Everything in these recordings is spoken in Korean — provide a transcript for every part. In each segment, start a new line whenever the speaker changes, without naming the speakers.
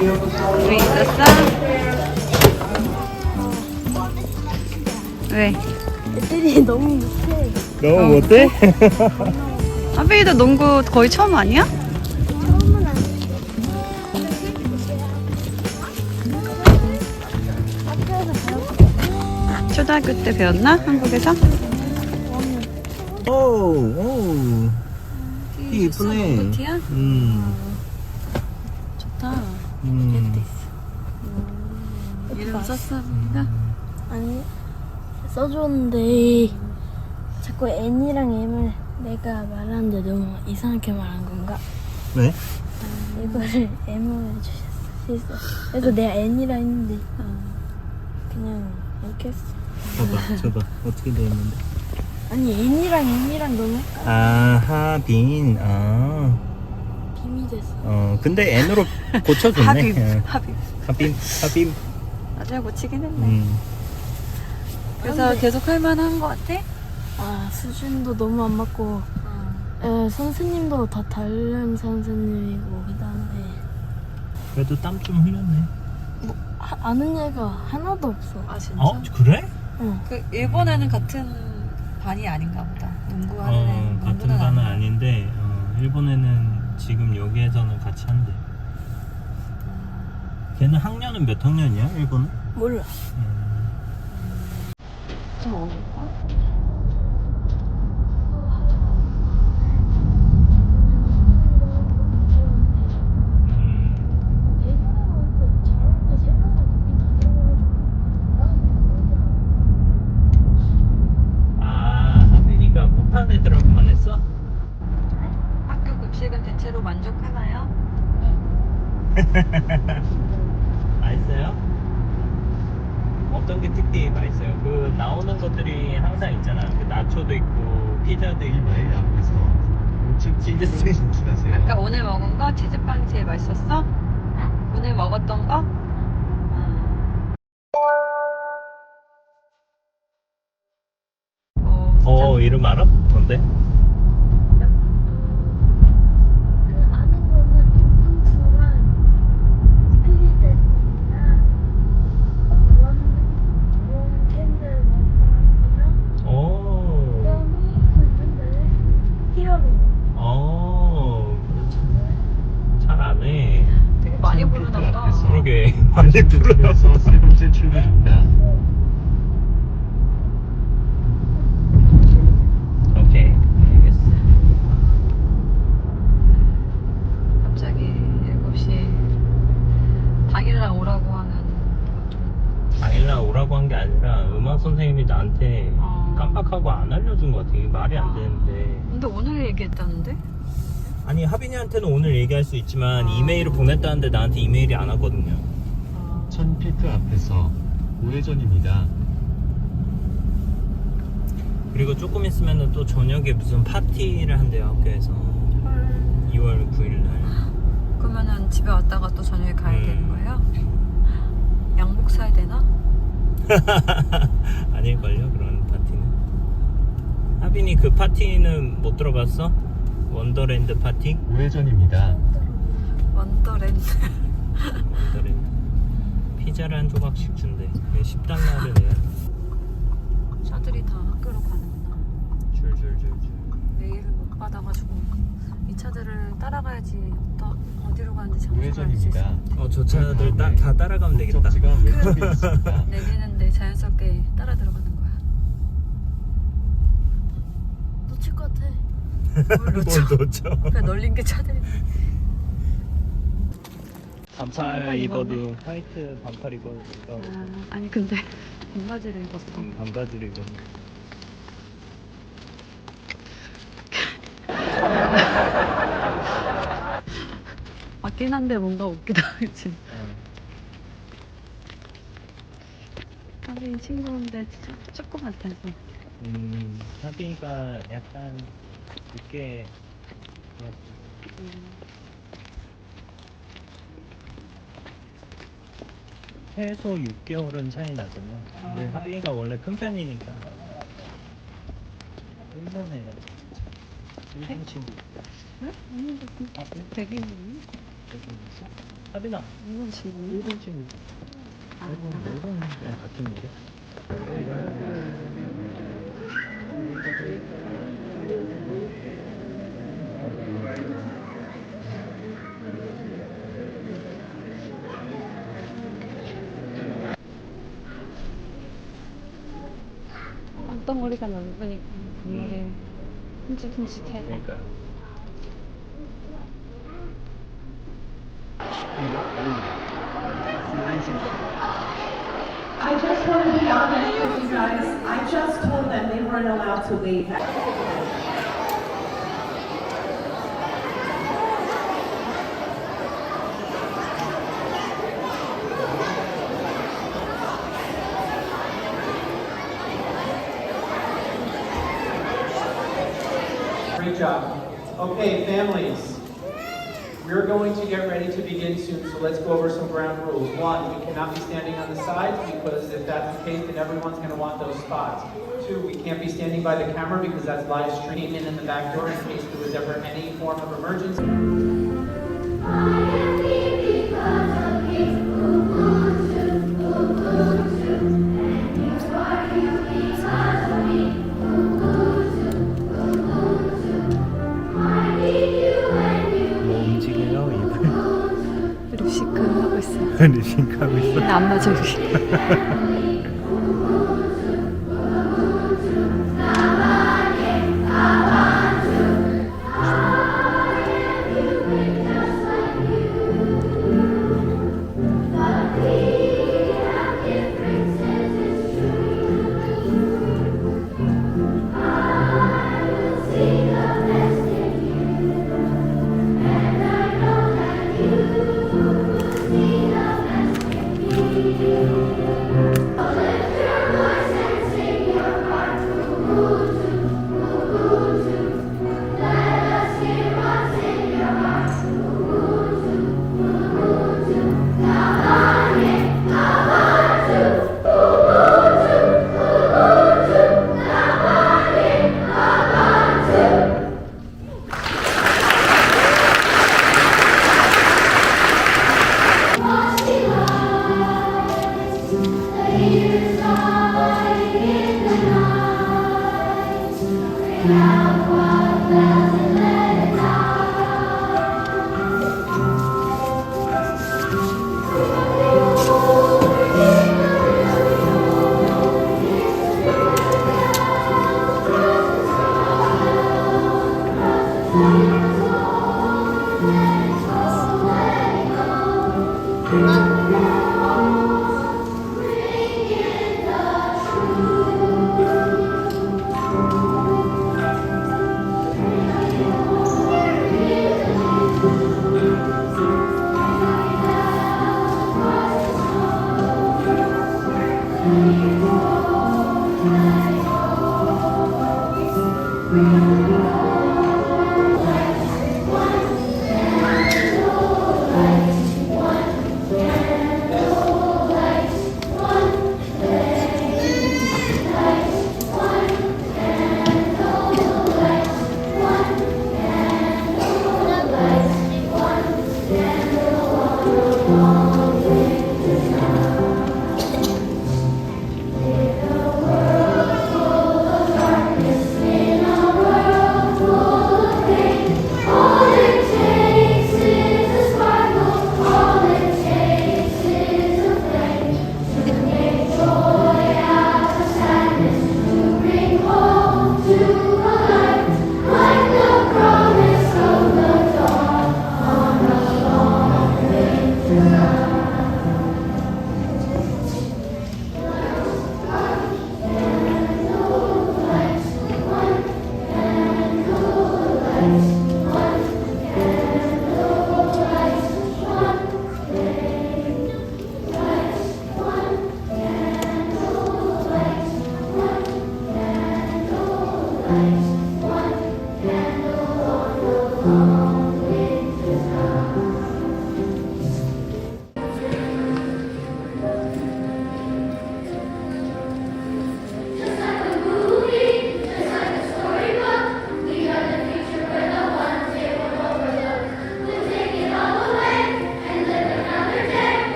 어땠어? 재밌었어? 왜?
애들이 너무 못해.
너무 못해?
하빈이도 농구 거의 처음 아니야?
처음은 아니지. 학교에서 배웠어.
초등학교 때 배웠나? 한국에서?
오, 오. 이 이쁘네. 음,
좋다.
음.
이름 하빈이가?
아니 써줬는데 자꾸 N이랑 M을 내가 말하는데 너무 이상하게 말한 건가?
왜?
이거를 M으로 해주셨어. 실수. 그래서 내가 N이라 했는데 그냥 이렇게 했어.
봐봐, 줘봐. 어떻게 돼 있는데?
아니 N이랑 M이랑 너무 헷갈려.
아, 하 빈. 아,
김이 됐어.
어, 근데 N으로 고쳐줬네. 어,
하빈.
하빈, 하빈.
나중에 고치긴 했네.
음.
그래서 계속 할 만한 거 같아?
아 수준도 너무 안 맞고 에, 선생님도 다 다른 선생님이고 그다음에
그래도 땀 좀 흘렸네.
뭐 하- 아는 애가 하나도 없어.
아, 진짜?
어, 그래?
응.
그 일본에는 같은 반이 아닌가 보다. 농구하는
어,
애
같은
농구는
반은. 아닌데, 어, 일본에는 지금 여기에서는 같이 한대. 걔는 학년은 몇 학년이야, 일본은?
몰라.
음. 아, 하빈이가 못한 애들하고만 했어?
학교 급식은 대체로 만족하나요?
맛있어요? 어떤 게 특히 맛있어요? 그 나오는 것들이 항상 있잖아. 그 나초도 있고 피자도 있고. 치즈 스테이션
아까 오늘 먹은 거 치즈빵이 제일 맛있었어? 오늘 먹었던 거? 어,
어 이름 알아? 뭔데? 이게 말이 안 되는데.
근데 오늘 얘기했다는데?
아니 하빈이한테는 오늘 얘기할 수 있지만 이메일을 보냈다는데 나한테 이메일이 안 왔거든요.
어,
1000피트 앞에서 우회전입니다.
그리고 조금 있으면 또 저녁에 무슨 파티를 한대요 학교에서 2월 9일 날.
그러면은 집에 왔다가 또 저녁에 가야
음.
되는 거예요? 양복 사야 되나?
아닐걸요 그런. 하빈이 그 파티는 못 들어봤어? 원더랜드 파티?
우회전입니다.
원더랜드
원더랜드. 피자를 한 조각씩 준대. 10달러를 내야 돼.
차들이 다 학교로 가는구나
줄줄줄줄.
메일을 못 받아가지고 이 차들을 따라가야지 또 어디로 가는지 장소를 알수
우회전입니다.
어
저 차들 따, 다 따라가면 되겠다.
목적지가 왼쪽에 있습니다.
내리는데 자연스럽게 따라 들어가는 거야
놓칠 것 같아.
뭘 놓쳐. 그냥 널린 게 차들이
반팔 입어도 화이트 반팔 입어도
아, 아니 근데 반바지를 입었어
반바지를 입었네.
맞긴 한데 뭔가 웃기다 그치
어.
살인 친구인데 축- 축구 같아서.
음, 하빈이가 약간 늦게 최소 6개월은 차이 나잖아. 근데 하빈이가 원래 큰 편이니까. 일본에 일본 친구. 아, 그래?
되게
여기 있어? 하빈아,
일본 친구.
일본 친구. 일본, 일본 같은 일 이야?
엉덩어리가 넓으니까 분물이 흠칫흠칫해.
그러니까.
I just wanted to be honest with you guys. I just told them they weren't allowed to leave.
Great job. Okay, families. We're going to get ready to begin soon, so let's go over some ground rules. One, we cannot be standing on the sides because if that's the case, then everyone's going to want those spots. Two, we can't be standing by the camera because that's live streaming in in the back door in case there was ever any form of emergency.
뭐 움직여요, 입을.
립싱크 하고 있어요.
리싱크하고 있어.
근데 안 맞아,
Thank you.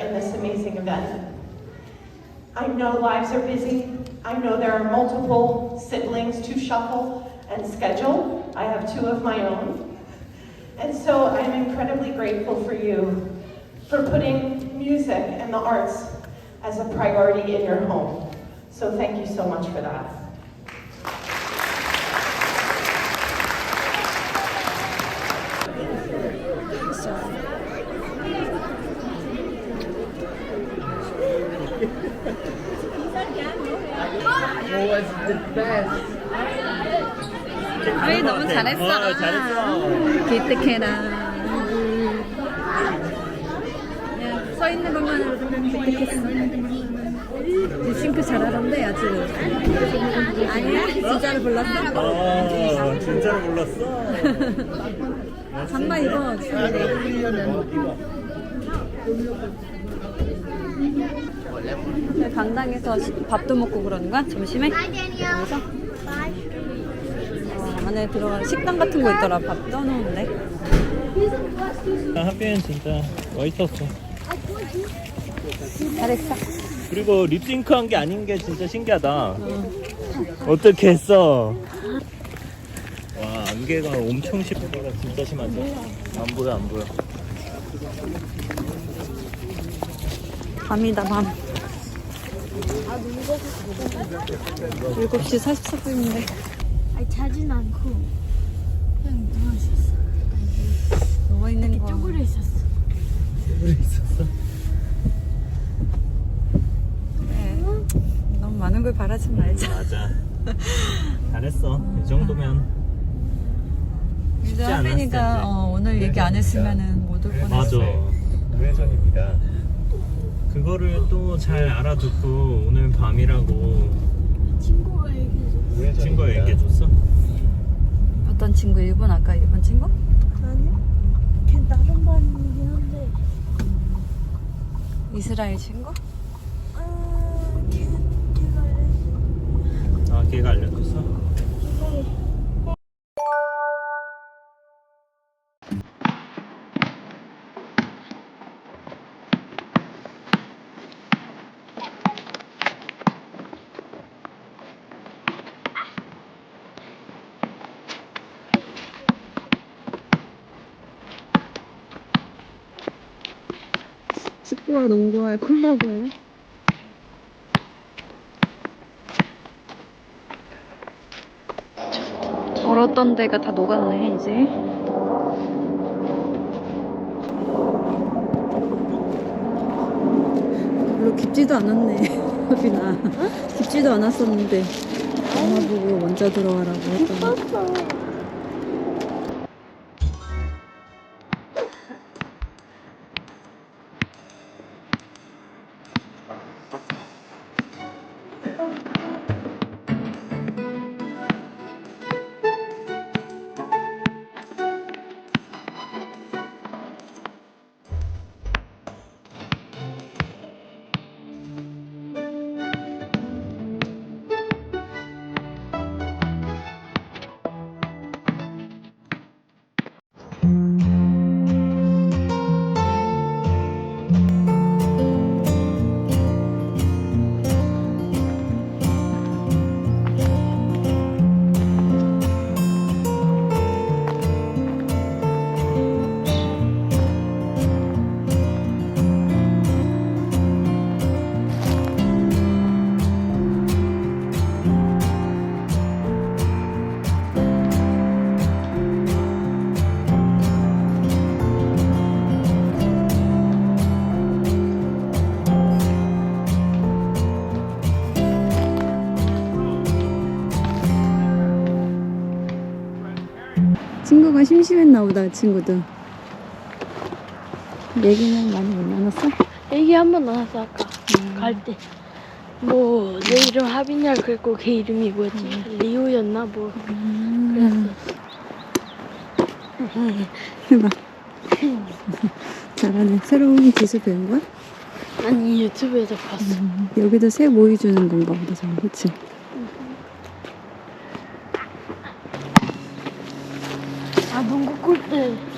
In this amazing event. I know lives are busy. I know there are multiple siblings to shuffle and schedule. I have two of my own. And so I'm incredibly grateful for you for putting music and the arts as a priority in your home. So thank you so much for that.
아이 너무 잘했어.
어, 잘했어.
기특해라. 야, 서 있는 것만으로도 기특했어. 싱크 잘하던데 아주. 아니야? 진짜로 불렀어?
어, 진짜로 몰랐어.
잠바 입어. 강당에서 시- 밥도 먹고 그러는 거야? 점심에? 여기서? 어, 안에 들어가 식당 같은 거 있더라. 밥 떠놓은데.
하빈 진짜 멋있었어.
잘했어.
그리고 립싱크 한 게 아닌 게 진짜 신기하다. 어떻게 했어? 와, 안개가 엄청 심해가 진짜 심하죠? 안 보여, 안 보여.
밤이다 밤 7시 44분인데
아니 자진 않고 그냥 누워 있었어.
누워있는 거
쪼그려 있었어.
그래 있었어?
네. 너무 많은 걸 바라지 말자
맞아. 잘했어. 이 정도면.
하빈이가
텐데.
어, 오늘 얘기 안 했으면은 못올
맞아.
뻔했어
우회전입니다.
그거를 또 잘 알아듣고 오늘 밤이라고
친구가 얘기해줘.
친구가 얘기해줬어?
어떤 친구 일본 아까 일본 친구?
아니야? 걔 다른 반이긴 한데.
이스라엘 친구?
아, 걔 걔가 알려줘.
아, 걔가 알려줬어?
축구와 농구와의 콜라보예요? 얼었던 데가 다 녹았네 이제. 별로 깊지도 않았네 하빈아 깊지도 않았었는데. 영화 보고 먼저 들어가라고 했더니 친구가 심심했나 보다 그 친구도 얘기는 많이 못 나눴어?
얘기 한 번 나왔어 아까 갈 때. 뭐 내 이름 하빈이야 그랬고 걔 이름이 뭐였지? 리오였나 뭐 그랬어.
해봐 잘하네 새로운 기술 배운 거야?
아니 유튜브에서 봤어.
여기도 새 모이 주는 건가 보다 잘 그치?
아 농구 골대